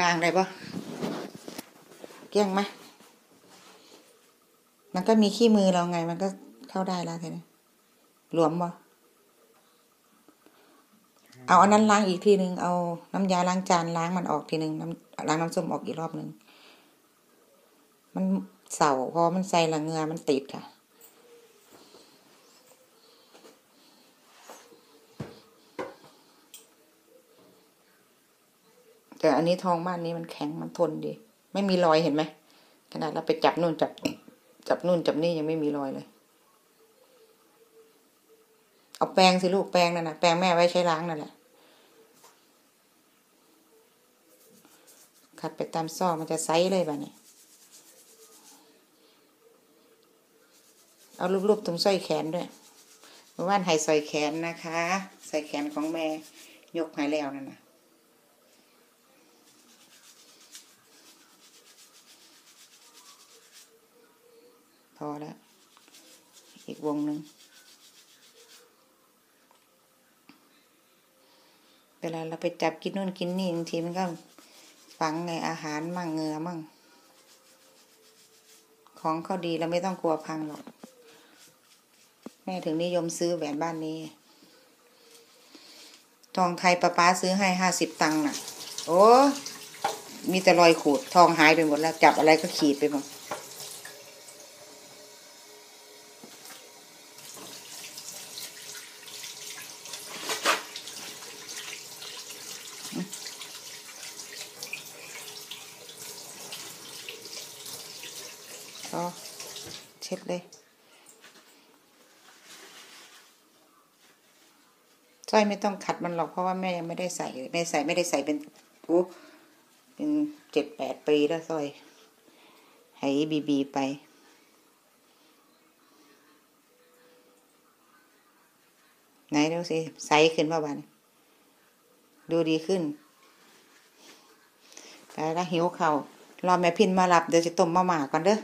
ล้างได้ปะเกลี้ยงไหมมันก็มีขี้มือเราไง มันก็เข้าได้แล้วทีนี้หลวมปะเอาอันนั้นล้างอีกทีหนึ่งเอาน้ำยาล้างจานล้างมันออกทีหนึ่งน้ำล้างน้ำส้มออกอีกรอบหนึ่ง มันเสาพอมันใส่ละเงือมันติดค่ะ แต่อันนี้ทองบ้านนี้มันแข็งมันทนดี ไม่มีรอยเห็นไหมขนาดเราไปจับนู่นจับ จับนู่นจับนี่ยังไม่มีรอยเลย เอาแปรงสิลูกแปรงนั่นนะแปรงแม่ไว้ใช้ล้างนั่นแหละขัดไปตามซอกมันจะไซส์เลยแบบนี้เอารูปๆตรงสร้อยแขนด้วยเมื่อวานให้ใส่แขนนะคะ ใส่แขนของแม่ยกให้แล้วนั่นนะ อแล้ว อีกวงหนึ่ง เวลาเราไปจับกินนู่นกินนี่บางทีมันก็ฝังไงอาหารมั่งเงือมั่ง ของเขาดีเราไม่ต้องกลัวพังหรอก แม่ถึงนิยมซื้อแหวนบ้านนี้ ทองไทยป้าป้าซื้อให้ห้าสิบตังค์น่ะ โอ้มีแต่รอยขูดทองหายไปหมดแล้ว จับอะไรก็ขีดไปหมด ก็เช็ดเลยสร้อยไม่ต้องขัดมันหรอกเพราะว่าแม่ยังไม่ได้ใส่แม่ใส่ไม่ได้ใส่เป็นโอ้เป็นเจ็ดแปดปีแล้วสร้อยให้บีบีไปไหนดูสิใสขึ้นป่ะบ้านดูดีขึ้นไปแล้วหิวเขา่ารอแม่พินมารับเดี๋ยวจะต้มมาหมาก่อนเด้อ